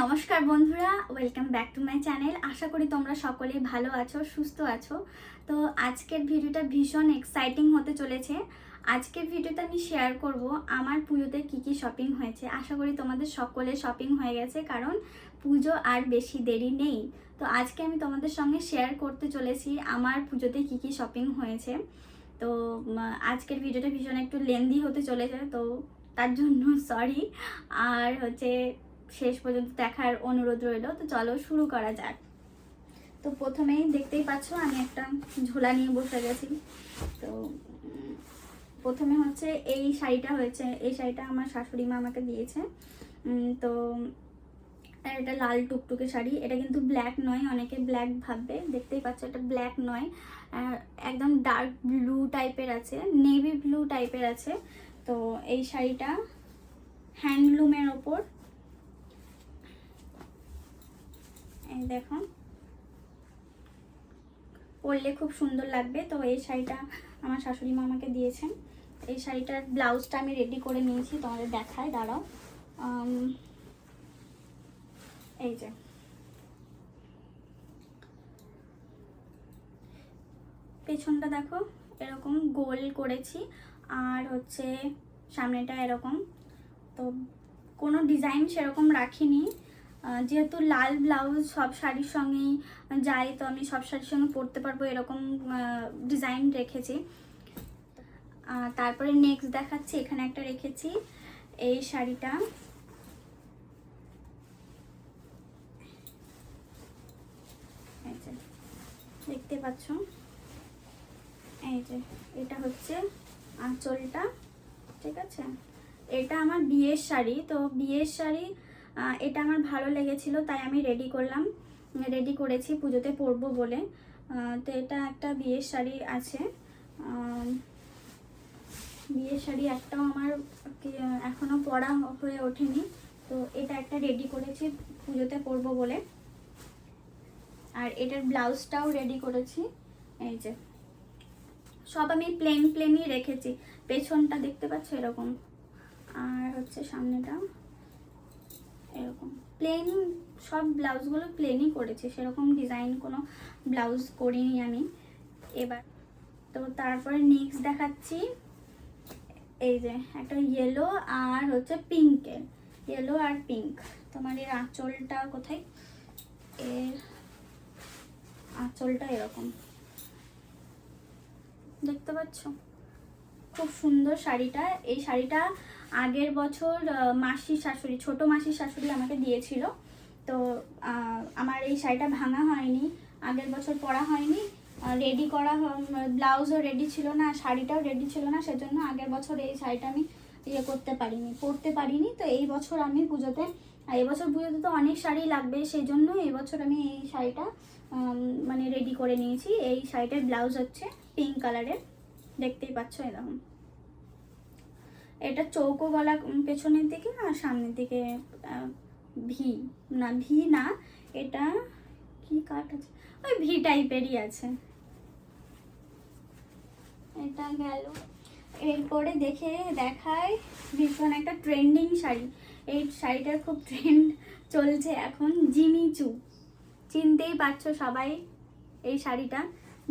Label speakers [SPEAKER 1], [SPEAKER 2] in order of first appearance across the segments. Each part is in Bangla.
[SPEAKER 1] নমস্কার বন্ধুরা welcome back to my channel আশা করি তোমরা সকলেই ভালো আছো, সুস্থ আছো। তো আজকের ভিডিওটা ভীষণ এক্সাইটিং হতে চলেছে। আজকের ভিডিওতে আমি শেয়ার করব, আমার পুজোতে কি কি শপিং হয়েছে। আশা করি তোমাদের সকলে শপিং হয়ে গেছে, কারণ পুজো আর বেশি দেরি নেই। তো আজকে আমি তোমাদের সঙ্গে শেয়ার করতে চলেছি, আমার পুজোতে কি কি শপিং হয়েছে। তো আজকের ভিডিওটা ভীষণ একটু লেন্দি হতে চলেছে, তো তার জন্য সরি আর হচ্ছে শেষ পর্যন্ত দেখার অনুরোধ রইল। তো চলো শুরু করা যাক। তো প্রথমেই দেখতেই পাচ্ছ আমি একটা ঝোলা নিয়ে বসে গেছি। তো প্রথমে হচ্ছে এই শাড়িটা হয়েছে। এই শাড়িটা আমার শাশুড়ি মা আমাকে দিয়েছে। তো এটা লাল টুকটুকে শাড়ি। এটা কিন্তু ব্ল্যাক নয়, অনেকে ব্ল্যাক ভাববে। দেখতেই পাচ্ছ এটা ব্ল্যাক নয়। একদম ডার্ক ব্লু টাইপের আছে, নেভি ব্লু টাইপের আছে। তো এই শাড়িটা হ্যান্ডলুমের ওপর এই দেখো পরলে খুব সুন্দর লাগবে। তো এই শাড়িটা আমার শাশুড়ি মা আমাকে দিয়েছেন। এই শাড়িটার ব্লাউজটা আমি রেডি করে নিয়েছি, তোমাদের দেখায় দাঁড়াও। এই যে। পেছনটা দেখো, এরকম গোল করেছি, আর হচ্ছে সামনেটা এরকম। তো কোনো ডিজাইন সেরকম রাখিনি। যেহেতু লাল ব্লাউজ সব শাড়ির সঙ্গেই যায়, তো আমি সব শাড়ির সঙ্গে পরতে পারব এরকম ডিজাইন রেখেছি। তারপরে নেক্সট দেখাচ্ছি, এখানে একটা রেখেছি, এই শাড়িটা। দেখতে পাচ্ছ? এই যে, এটা হচ্ছে আঁচলটা, ঠিক আছে? এটা আমার বিয়ের শাড়ি, তো বিয়ের শাড়ি এটা আমার ভালো লেগেছিল, তাই আমি রেডি করলাম। রেডি করেছি, পুজোতে পরবো বলে। তো এটা একটা বিয়ের শাড়ি আছে। বিয়ের শাড়ি একটাও আমার কি- এখনও পরা হয়ে ওঠেনি। তো এটা একটা রেডি করেছি, পুজোতে পরবো বলে। আর এটার ব্লাউজটাও রেডি করেছি। এই যে, সব আমি প্লেন প্লেনই রেখেছি। পেছনটা দেখতে পাচ্ছ এরকম। আর হচ্ছে সামনেটা। এরকম। প্লেন সব ব্লাউজগুলো প্লেনই করেছি, সেরকম ডিজাইন কোনো ব্লাউজ করিনি আমি। এবার তো তারপরে নেক্সট দেখাচ্ছি, এই যে একটা ইয়েলো আর হচ্ছে পিঙ্কের ইয়েলো আর পিঙ্ক তোমার এর আঁচলটা কোথায়? এর আঁচলটা এরকম। দেখতে পাচ্ছ? খুব সুন্দর শাড়িটা, এই শাড়িটা আগের বছর মাসির শাশুড়ি, ছোট মাসির শাশুড়ি আমাকে দিয়েছিল। তো আমার এই শাড়িটা ভাঙা হয়নি, আগের বছর পরা হয়নি। রেডি করা ব্লাউজও রেডি ছিল না, শাড়িটাও রেডি ছিল না, সেজন্য আগের বছর এই শাড়িটা আমি ইয়ে করতে পারিনি, পরতে পারিনি। তো এই বছর আমি পুজোতে এবছর পুজোতে তো অনেক শাড়ি লাগবে সেই জন্য এই বছর আমি এই শাড়িটা মানে রেডি করে নিয়েছি। এই শাড়িটার ব্লাউজ হচ্ছে পিঙ্ক কালারের দেখতেই পাচ্ছ এরকম। এটা চৌকো গলা পেছনের দিকে আর সামনের দিকে ভি, না ভি না, এটা কি কাট আছে? ওই ভি টাইপেরই আছে। এটা গেল। এরপরে দেখে দেখায় ভীষণ একটা ট্রেন্ডিং শাড়ি। এই শাড়িটার খুব ট্রেন্ড চলছে এখন, জিমিচু। চিনতেই পারছ সবাই এই শাড়িটা।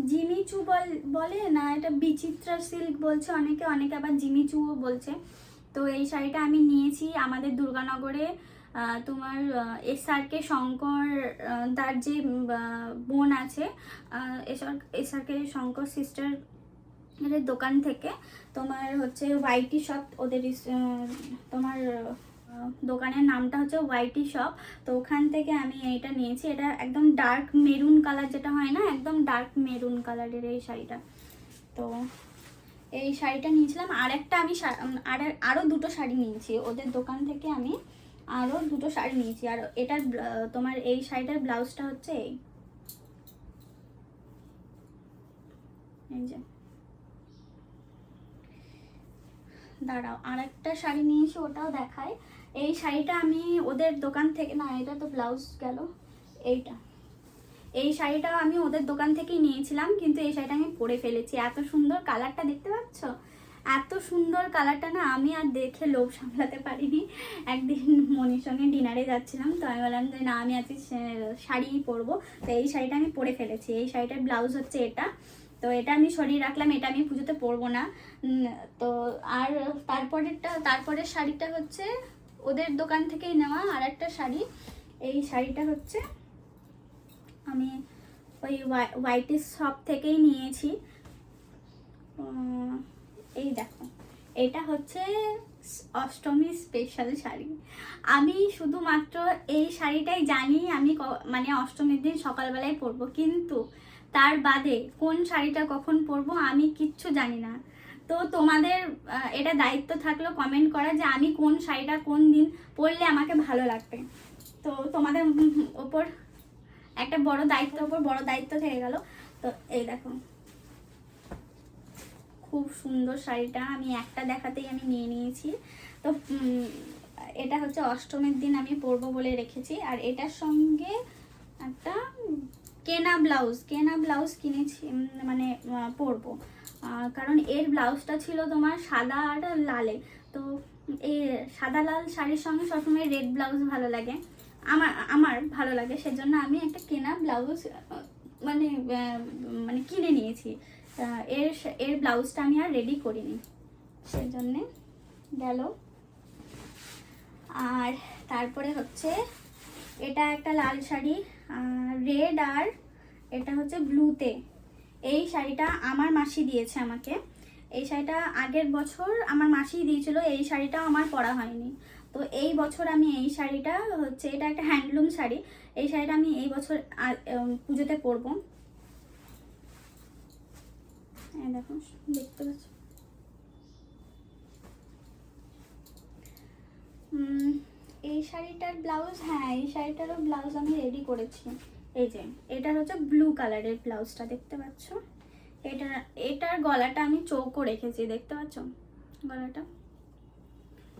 [SPEAKER 1] জিমিচু বল, বলে? না, এটা বিচিত্রা সিল্ক বলছে। অনেকে অনেকে আবার জিমিচুও বলছে। তো এই শাড়িটা আমি নিয়েছি আমাদের দুর্গানগরে। তোমার এসআরকে শঙ্কর তার যে বোন আছে এসআরকে শঙ্কর সিস্টার দোকান থেকে তোমার হচ্ছে ওয়াইটি শপ ওদের তোমার দোকানের নামটা হচ্ছে হোয়াইটি শপ তো ওখান থেকে আমি এইটা নিয়েছি। এটা একদম ডার্ক মেরুন কালার যেটা হয় না, একদম ডার্ক মেরুন কালারের এই শাড়িটা। তো এই শাড়িটা নিয়েছিলাম। আর একটা আমি আর আরও দুটো শাড়ি নিয়েছি। ওদের দোকান থেকে আমি আরও দুটো শাড়ি নিয়েছি। আর এটার তোমার এই শাড়িটার ব্লাউজটা হচ্ছে এই। যে। দাঁড়াও আর একটা শাড়ি নিয়েছি, ওটাও দেখায় এই শাড়িটা আমি ওদের দোকান থেকে, না, এটা তো ব্লাউজ গেল, এইটা। এই শাড়িটাও আমি ওদের দোকান থেকেই নিয়েছিলাম, কিন্তু এই শাড়িটা আমি পরে ফেলেছি। এত সুন্দর কালারটা দেখতে পাচ্ছ? এত সুন্দর কালারটা না, আমি আর দেখে লোভ সামলাতে পারিনি। একদিন মনির সঙ্গে ডিনারে যাচ্ছিলাম, তো আমি বললাম যে, না, আমি আজকে শাড়িই পরবো। তো এই শাড়িটা আমি পরে ফেলেছি। এই শাড়িটার ব্লাউজ হচ্ছে এটা। তো এটা আমি সরিয়ে রাখলাম, এটা আমি পুজোতে পরবো না। তো আর তারপরেরটা, তারপরের শাড়িটা হচ্ছে ওদের দোকান থেকেই নেওয়া আর একটা শাড়ি। এই শাড়িটা হচ্ছে আমি ওই হোয়াইটের শপ থেকেই নিয়েছি। এই দেখো, এটা হচ্ছে অষ্টমী স্পেশাল শাড়ি। আমি শুধুমাত্র এই শাড়িটাই জানি, আমি মানে অষ্টমীর দিন সকালবেলায় পরবো। কিন্তু তার বাদে কোন শাড়িটা কখন পরবো আমি কিচ্ছু জানি না। তো তোমাদের এটা দায়িত্ব থাকল কমেন্ট করা যে আমি কোন শাড়িটা কোন দিন পরলে আমাকে ভালো লাগবে। তো তোমাদের ওপর একটা বড় দায়িত্ব, ওপর বড় দায়িত্ব থেকে গেল। তো এই দেখো। খুব সুন্দর শাড়িটা আমি একটা দেখাতেই আমি নিয়ে নিয়েছি। তো এটা হচ্ছে অষ্টমীর দিন আমি পরবো বলে রেখেছি। আর এটার সঙ্গে একটা কেনা ব্লাউজ কেনা ব্লাউজ কিনেছি মানে পরবো। কারণ এর ব্লাউজটা ছিল তোমার সাদা আর লালে। তো এই সাদা লাল শাড়ির সঙ্গে সবসময় রেড ব্লাউজ ভালো লাগে। আমার আমার ভালো লাগে, সেজন্য আমি একটা কেনা ব্লাউজ মানে মানে কিনে নিয়েছি। এর এর ব্লাউজটা আমি আর রেডি করিনি। সেজন্যে গেল। আর তারপরে হচ্ছে, এটা একটা লাল শাড়ি। রেড আর এটা হচ্ছে ব্লুতে এই শাড়িটা আমার মাসি দিয়েছে আমাকে। এই শাড়িটা আগের বছর আমার মাসি দিয়েছিল, এই শাড়িটাও আমার পরা হয়নি। তো এই বছর আমি এই শাড়িটা হচ্ছে, এটা একটা হ্যান্ডলুম শাড়ি। এই শাড়িটা আমি এই বছর পুজোতে পরবো। এই দেখো, দেখতে পাচ্ছ উম, এই শাড়িটার ব্লাউজ হ্যাঁ এই শাড়িটারও ব্লাউজ আমি রেডি করেছি। এই যে, এটার হচ্ছে ব্লু কালারের ব্লাউজটা দেখতে পাচ্ছ? এটা, এটার গলাটা আমি চৌকো রেখেছি, দেখতে পাচ্ছ? গলাটা?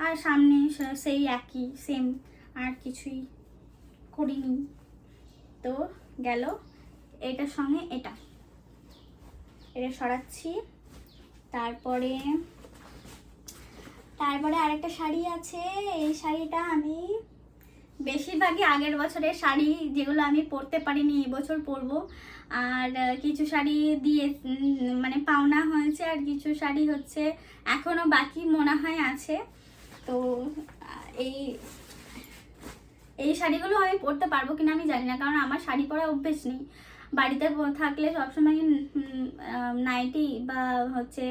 [SPEAKER 1] আর সামনে সেই একই সেম আর কিছুই করিনি। তো গেল, এটার সঙ্গে এটা। এটা সরাচ্ছি, তারপরে তারপরে আরেকটা শাড়ি আছে, এই শাড়িটা আমি বেশিরভাগই আগের বছরের শাড়ি যেগুলো আমি পরতে পারিনি এবছর পরবো। আর কিছু শাড়ি দিয়ে মানে পাওনা হয়েছে, আর কিছু শাড়ি হচ্ছে এখনও বাকি মনে হয় আছে। তো, এই এই শাড়িগুলো আমি পরতে পারব কিনা আমি জানি না, কারণ আমার শাড়ি পরা অভ্যেস নেই। বাড়িতে থাকলে সবসময় নাইটি বা হচ্ছে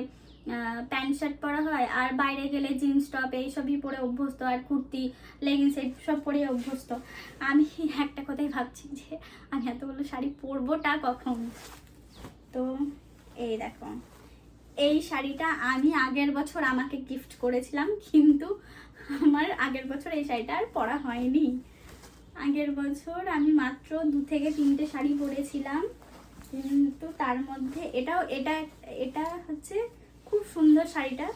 [SPEAKER 1] প্যান্ট শার্ট পরা হয়, আর বাইরে গেলে জিন্স টপ এইসবই পরে অভ্যস্ত, আর কুর্তি লেগিংস সব পরে অভ্যস্ত। আমি একটা কথাই ভাবছি যে, আমি এতগুলো শাড়ি পরবোটা কখন? তো এই দেখো, এই শাড়িটা আমি আগের বছর আমাকে গিফট করেছিলাম, কিন্তু আমার আগের বছর এই শাড়িটা আর পরা হয়নি। আগের বছর আমি মাত্র দু থেকে তিনটে শাড়ি পরেছিলাম, কিন্তু তার মধ্যে এটাও, এটা এটা হচ্ছে খুব সুন্দর শাড়িটা।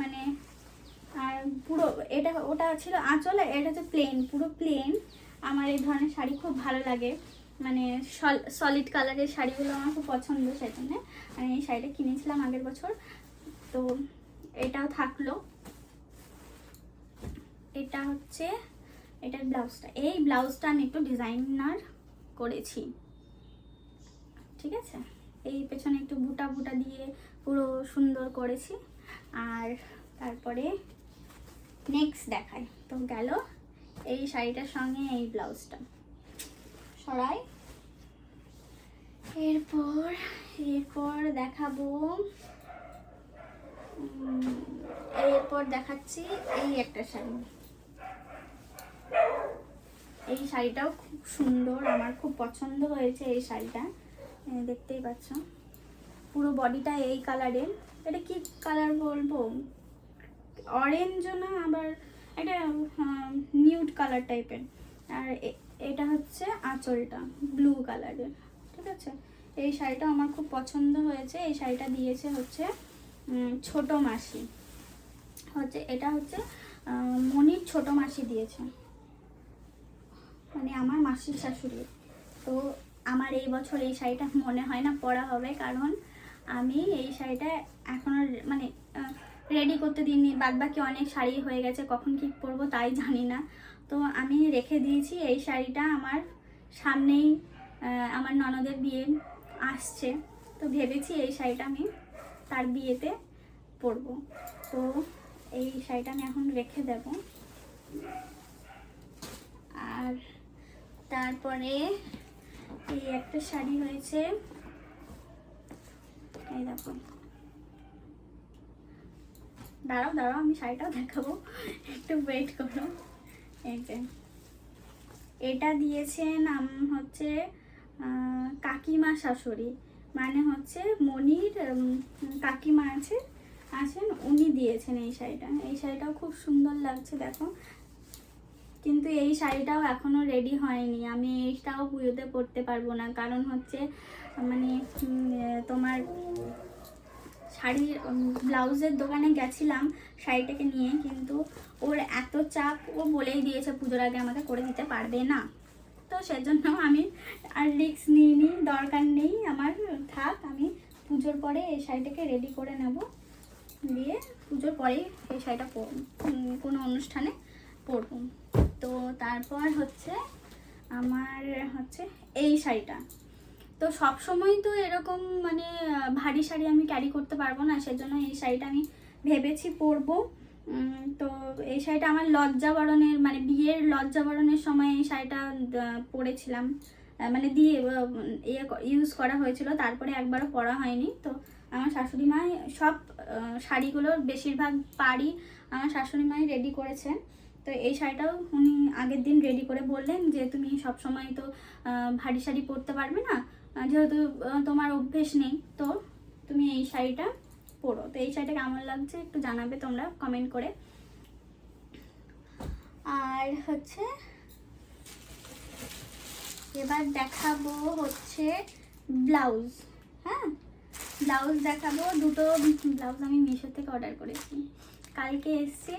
[SPEAKER 1] মানে আর পুরো এটা, ওটা ছিল আঁচল এটা হচ্ছে প্লেন পুরো প্লেন আমার এই ধরনের শাড়ি খুব ভালো লাগে। মানে সলিড কালারের শাড়িগুলো আমার খুব পছন্দ সেই জন্যে আমি এই শাড়িটা কিনেছিলাম আগের বছর। তো এটাও থাকল। এটা হচ্ছে, এটার ব্লাউজটা। এই ব্লাউজটা আমি একটু ডিজাইনার করেছি। ঠিক আছে? এই পেছনে একটু বুটা বুটা দিয়ে পুরো সুন্দর করেছি। আর তারপরে নেক্সট দেখাই। তো গেল এই শাড়িটার সঙ্গে এই ব্লাউজটা। সরাই। এরপর এরপর দেখাবো এরপর দেখাচ্ছি এই একটা শাড়ি। এই শাড়িটাও খুব সুন্দর, আমার খুব পছন্দ হয়েছে এই শাড়িটা। দেখতেই পাচ্ছ। পুরো বডিটা এই কালারের এটা কি কালার বলব? অরেঞ্জও না, আবার এটা নিউড কালার টাইপের আর এটা হচ্ছে আঁচলটা ব্লু কালারের ঠিক আছে? এই শাড়িটা আমার খুব পছন্দ হয়েছে। এই শাড়িটা দিয়েছে হচ্ছে ছোট মাসি। হচ্ছে, এটা হচ্ছে মনির ছোট মাসি দিয়েছে। মানে আমার মাসির শাশুড়ি। তো আমার এই বছর এই শাড়িটা মনে হয় না পরা হবে, কারণ আমি এই শাড়িটা এখনও মানে রেডি করতে দিইনি। বাদ বাকি অনেক শাড়ি হয়ে গেছে, কখন কি পরবো তাই জানি না। তো আমি রেখে দিয়েছি এই শাড়িটা আমার সামনেই আমার ননদের বিয়ে আসছে। তো ভেবেছি এই শাড়িটা আমি তার বিয়েতে পরবো। তো এই শাড়িটা আমি এখন রেখে দেব। আর তারপরে এই একটা শাড়ি হয়েছে দাঁড়াও দাঁড়াও, আমি শাড়িটাও দেখাবো। একটু ওয়েট করো। এই এটা দিয়েছে নাম হচ্ছে কাকিমা শাশুড়ি। মানে হচ্ছে মনির কাকিমা আছে, আছেন, উনি দিয়েছেন এই শাড়িটা। এই শাড়িটাও খুব সুন্দর লাগছে, দেখো। কিন্তু এই শাড়িটাও এখনও রেডি হয়নি। আমি এইটাও পুজোতে পরতে পারব না। কারণ হচ্ছে মানে তোমার শাড়ির ব্লাউজের দোকানে গেছিলাম শাড়িটাকে নিয়ে, কিন্তু ওর এত চাপ, ও বলেই দিয়েছে পুজোর আগে আমাকে করে দিতে পারবে না। তো সেজন্য আমি আর রিস্ক নিইনি, দরকার নেই আমার। থাক, আমি পুজোর পরে এই শাড়িটাকে রেডি করে নেব। দিয়ে পুজোর পরেই এই শাড়িটা কোনো অনুষ্ঠানে পরবো। তো তারপর হচ্ছে আমার হচ্ছে এই শাড়িটা। তো সব সময় তো এরকম মানে ভারী শাড়ি আমি ক্যারি করতে পারব না সেজন্য এই শাড়িটা আমি ভেবেছি পরবো। তো এই শাড়িটা আমার লজ্জাবরণের মানে বিয়ের লজ্জাবরণের সময় এই শাড়িটা পরেছিলাম। মানে দিয়ে ইয়ে ইউজ করা হয়েছিল তারপরে একবারও পরা হয়নি। তো আমার শাশুড়ি মা সব আহ, শাড়িগুলো বেশিরভাগ পাড়ি আমার শাশুড়ি মাই রেডি করেছে তো এই শাড়িটাও উনি আগের দিন রেডি করে বললেন যে তুমি সব সময় তো ভারী শাড়ি পরতে পারবে না। যেহেতু তোমার অভ্যেস নেই, তো তুমি এই শাড়িটা পরো। তো এই শাড়িটা কেমন লাগছে একটু জানাবে তোমরা কমেন্ট করে। আর হচ্ছে, এবার দেখাবো হচ্ছে ব্লাউজ। হ্যাঁ? ব্লাউজ দেখাবো, দুটো, ব্লাউজ আমি মিশো থেকে অর্ডার করেছি। কালকে এসছে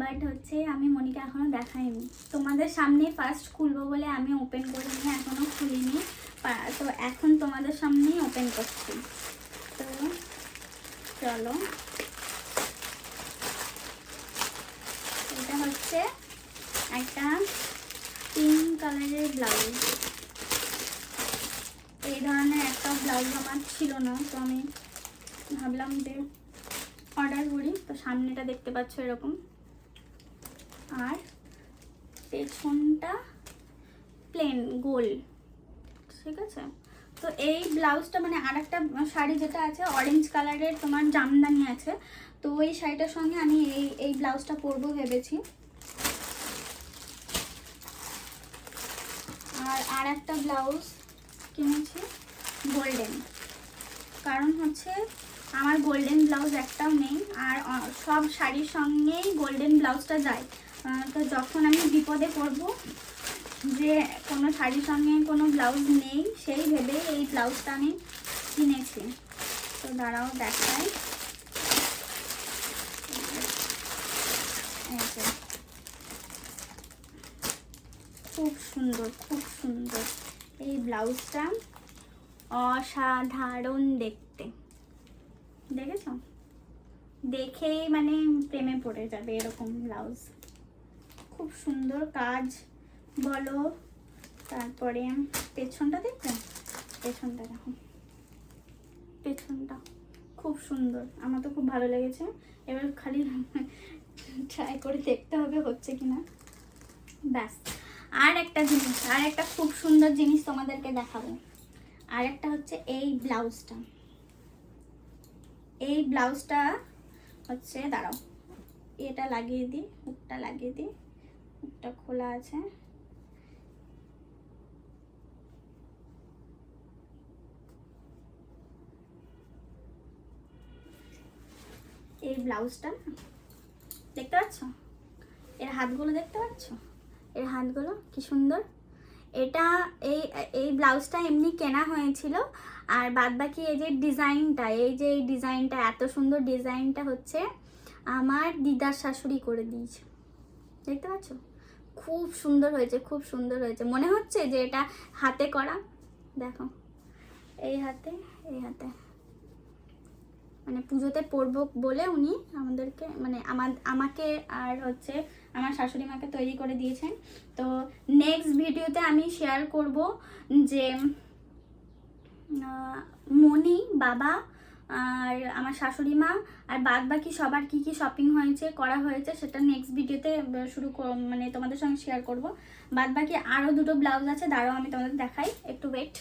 [SPEAKER 1] বাট হচ্ছে আমি মনিকে এখনও দেখাইনি। তোমাদের সামনে ফার্স্ট খুলবো বলে আমি ওপেন করিনি এখনও খুলিনি। তো এখন তোমাদের সামনেই ওপেন করছি। তো চলো। এটা হচ্ছে একটা পিঙ্ক কালারের ব্লাউজ এই ধরনের একটা ব্লাউজ আমার ছিল না, তো আমি ভাবলাম যে অর্ডার করি। তো সামনেটা দেখতে পাচ্ছ এরকম। আর পেছনটা প্লেন গোল। ঠিক আছে? তো এই ব্লাউজটা মানে আর একটা শাড়ি যেটা আছে অরেঞ্জ কালারের তোমার জামদানি আছে। তো ওই শাড়িটার সঙ্গে আমি এই এই ব্লাউজটা পরবো ভেবেছি। আর আর একটা ব্লাউজ কিনেছি, গোল্ডেন। কারণ হচ্ছে আমার গোল্ডেন ব্লাউজ একটাও নেই, আর সব শাড়ির সঙ্গেই গোল্ডেন ব্লাউজটা যায়। তো যখন আমি বিপদে পড়ব যে কোনো শাড়ির সঙ্গে কোনো ব্লাউজ নেই, সেই ভেবে এই ব্লাউজটা আমি কিনেছি। তো দাঁড়াও, দেখাই। খুব সুন্দর খুব সুন্দর। এই ব্লাউজটা অসাধারণ দেখতে। দেখেছ? দেখেই মানে প্রেমে পড়ে যাবে এরকম ব্লাউজ খুব সুন্দর কাজ, বলো। তারপরে পেছনটা দেখবে? পেছনটা দেখো। পেছনটা খুব সুন্দর। আমার তো খুব ভালো লেগেছে। এবার খালি ট্রাই করে দেখতে হবে হচ্ছে কিনা। ব্যাস। আর একটা জিনিস, আর একটা খুব সুন্দর জিনিস তোমাদেরকে দেখাবো। আর একটা হচ্ছে এই ব্লাউজটা এই ব্লাউজটা হচ্ছে, দাঁড়াও, এটা লাগিয়ে দিই হুকটা লাগিয়ে দিই হুকটা খোলা আছে। এই ব্লাউজটা, দেখতে পাচ্ছ? এর হাতগুলো দেখতে পাচ্ছ? এর হাতগুলো কি সুন্দর? এটা এই এই ব্লাউজটা এমনি কেনা হয়েছিল। আর বাদ বাকি এই যে ডিজাইনটা, এই যে এই ডিজাইনটা, এত সুন্দর ডিজাইনটা হচ্ছে আমার দিদার শাশুড়ি করে দিয়েছে। দেখতে পাচ্ছ? খুব সুন্দর হয়েছে, খুব সুন্দর হয়েছে। মনে হচ্ছে যে এটা হাতে করা? দেখো, এই হাতে এই হাতে। মানে পুজোতে পরবো বলে উনি আমাদেরকে মানে আমার আমাকে আর হচ্ছে আমার শাশুড়ি মাকে তৈরি করে দিয়েছেন। তো নেক্সট ভিডিওতে আমি শেয়ার করব যে মনি বাবা আর আমার শাশুড়ি মা আর বাদ বাকি সবার কি কি শপিং হয়েছে, করা হয়েছে, সেটা নেক্সট ভিডিওতে শুরু মানে তোমাদের সঙ্গে শেয়ার করব। বাদ বাকি আরও দুটো ব্লাউজ আছে, দাঁড়াও আমি তোমাদের দেখাই, একটু ওয়েট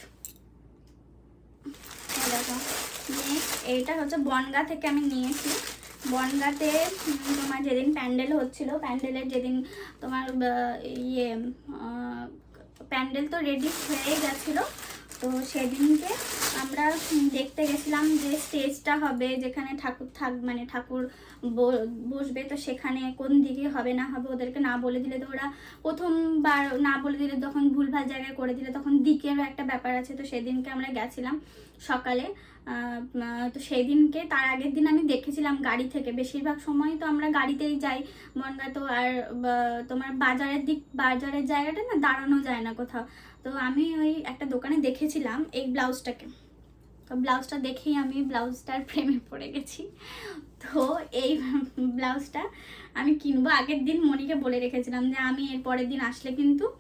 [SPEAKER 1] নেক্সট এইটা হচ্ছে বনগা থেকে আমি নিয়েছি। বনগাতে তোমার যেদিন প্যান্ডেল হচ্ছিল, প্যান্ডেলের যেদিন তোমার ইয়ে প্যান্ডেল তো রেডি হয়ে গেছিল, তো সেদিনকে আমরা দেখতে গেছিলাম যে স্টেজটা হবে যেখানে ঠাকুর থাক মানে ঠাকুর বসবে, তো সেখানে কোন দিকে হবে, না হবে ওদেরকে না বলে দিলে তো ওরা প্রথমবার না বলে দিলে তখন ভুলভাল জায়গায় করে দিলে, তখন দিকেরও একটা ব্যাপার আছে, তো সেদিনকে আমরা গেছিলাম সকালে। তো সেই দিনকে তার আগের দিন আমি দেখেছিলাম গাড়ি থেকে। বেশিরভাগ সময় তো আমরা গাড়িতেই যাই। মনগা তো আর তোমার বাজারের দিক, বাজারের জায়গাটা না দাঁড়ানো যায় না কোথাও। তো আমি ওই একটা দোকানে দেখেছিলাম এই ব্লাউজটাকে। তো ব্লাউজটা দেখেই আমি ব্লাউজটার প্রেমে পড়ে গেছি। তো এই ব্লাউজটা আমি কিনবো। আগের দিন মনিকে বলে রেখেছিলাম যে, আমি এর পরের দিন আসলে কিন্তু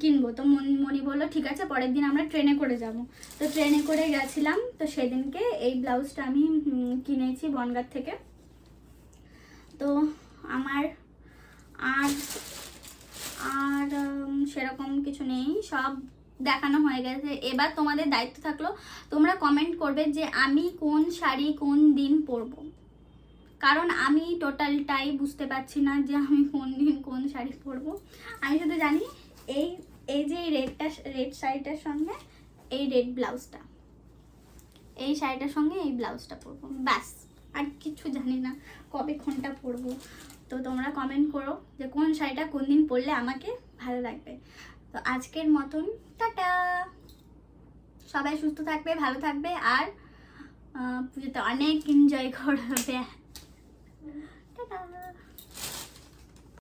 [SPEAKER 1] কিনবো। তো মন- বলল, ঠিক আছে, পরের দিন আমরা ট্রেনে করে যাব। তো ট্রেনে করে গেছিলাম। তো সেদিনকে এই ব্লাউজটা আমি কিনেছি বনগাঁ থেকে। তো আমার আর আর সেরকম কিছু নেই। সব দেখানো হয়ে গেছে। এবার তোমাদের দায়িত্ব থাকল, তোমরা কমেন্ট করবে যে, আমি কোন শাড়ি কোন দিন পরবো? কারণ আমি টোটালটাই বুঝতে পারছি না যে আমি কোন দিন কোন শাড়ি পরবো। আমি শুধু জানি এই এই যে রেডটা রেড শাড়িটার সঙ্গে এই রেড ব্লাউজটা এই শাড়িটার সঙ্গে এই ব্লাউজটা পরবো। ব্যাস, আর কিছু জানি না কবে কোনটা পরবো। তো তোমরা কমেন্ট করো যে কোন শাড়িটা কোন দিন পরলে আমাকে ভালো লাগবে। তো আজকের মতন, টাটা! সবাই সুস্থ থাকবে, ভালো থাকবে, আর পুজোতে অনেক এনজয় করবে।